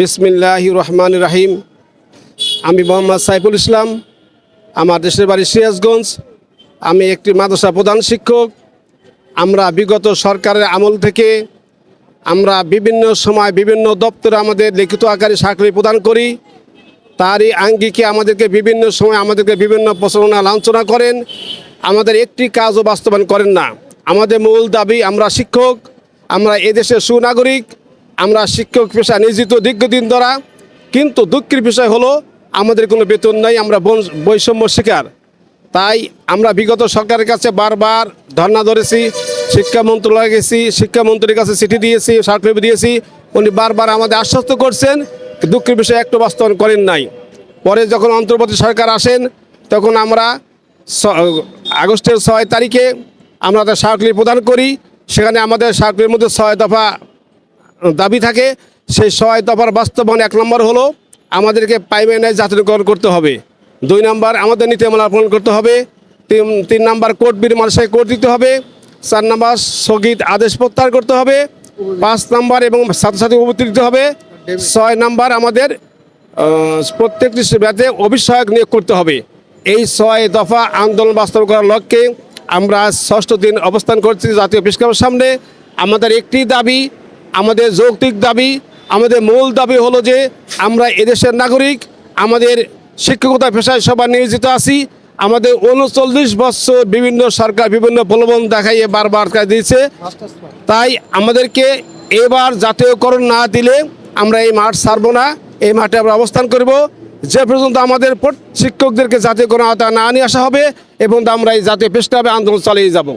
বিসমিল্লাহ রহমান রাহিম। আমি মোহাম্মদ সাইফুল ইসলাম, আমার দেশের বাড়ি সিরাজগঞ্জ। আমি একটি মাদ্রাসা প্রধান শিক্ষক। আমরা বিগত সরকারের আমল থেকে আমরা বিভিন্ন সময় বিভিন্ন দপ্তরে আমাদের লিখিত আকারে চাকরি প্রদান করি। তারই আঙ্গিকে আমাদেরকে বিভিন্ন সময় আমাদেরকে বিভিন্ন প্রচারণা লাঞ্ছনা করেন। আমাদের একটি কাজও বাস্তবায়ন করেন না। আমাদের মূল দাবি আমরা শিক্ষক, আমরা এদেশের সুনাগরিক। আমরা শিক্ষক পেশা নিয়োজিত দীর্ঘদিন ধরা, কিন্তু দুঃখের বিষয় হলো আমাদের কোনো বেতন নাই, আমরা বৈষম্য শিকার। তাই আমরা বিগত সরকারের কাছে বারবার ধর্না ধরেছি, শিক্ষা মন্ত্রণালয়ে গেছি শিক্ষামন্ত্রীর কাছে চিঠি দিয়েছি স্মারকলিপি দিয়েছি। উনি বারবার আমাদের আশ্বস্ত করছেন, দুঃখের বিষয়ে একটু বাস্তবায়ন করেন নাই। পরে যখন অন্তর্বর্তী সরকার আসেন, তখন আমরা আগস্টের ছয় তারিখে আমরা তার স্মারকলিপি প্রদান করি। সেখানে আমাদের স্মারকলিপির মধ্যে ছয় দফা দাবি থাকে সেই ছয় দফার বাস্তবায়ন এক নম্বর হলো আমাদেরকে পাইমেন্টে জাতীয়করণ করতে হবে। দুই নম্বর, আমাদের নীতিমালা পালন করতে হবে। তিন তিন নম্বর, কোর্ট বিনিময় কোর্ট দিতে হবে। চার নম্বর, স্থগিত আদেশ প্রত্যাহার করতে হবে। পাঁচ নম্বর এবং ছাত্রছাত্রী উপবৃত্তি দিতে হবে। ছয় নম্বর, আমাদের প্রত্যেকটি ব্যাতে অভিষয়ক নিয়োগ করতে হবে। এই ছয় দফা আন্দোলন বাস্তব করার লক্ষ্যে আমরা ষষ্ঠ দিন অবস্থান করছি জাতীয় প্রেসক্লাবের সামনে। আমাদের একটি দাবি আমাদের যৌক্তিক দাবি, আমাদের মূল দাবি হলো যে আমরা এদেশের নাগরিক, আমাদের শিক্ষকতা পেশায় সবার নিয়োজিত আছি। আমাদের উনচল্লিশ বছর বিভিন্ন সরকার বিভিন্ন প্রলোভন দেখাইয়ে বারবার কাজ দিয়েছে। তাই আমাদেরকে এবার জাতীয়করণ না দিলে আমরা এই মাঠ ছাড়বো না, এই মাঠে আমরা অবস্থান করব। যে পর্যন্ত আমাদের শিক্ষকদেরকে জাতীয়করণ আওতা না নিয়ে আসা হবে এবং আমরা এই জাতীয় পেশাবে আন্দোলন চালিয়ে যাব।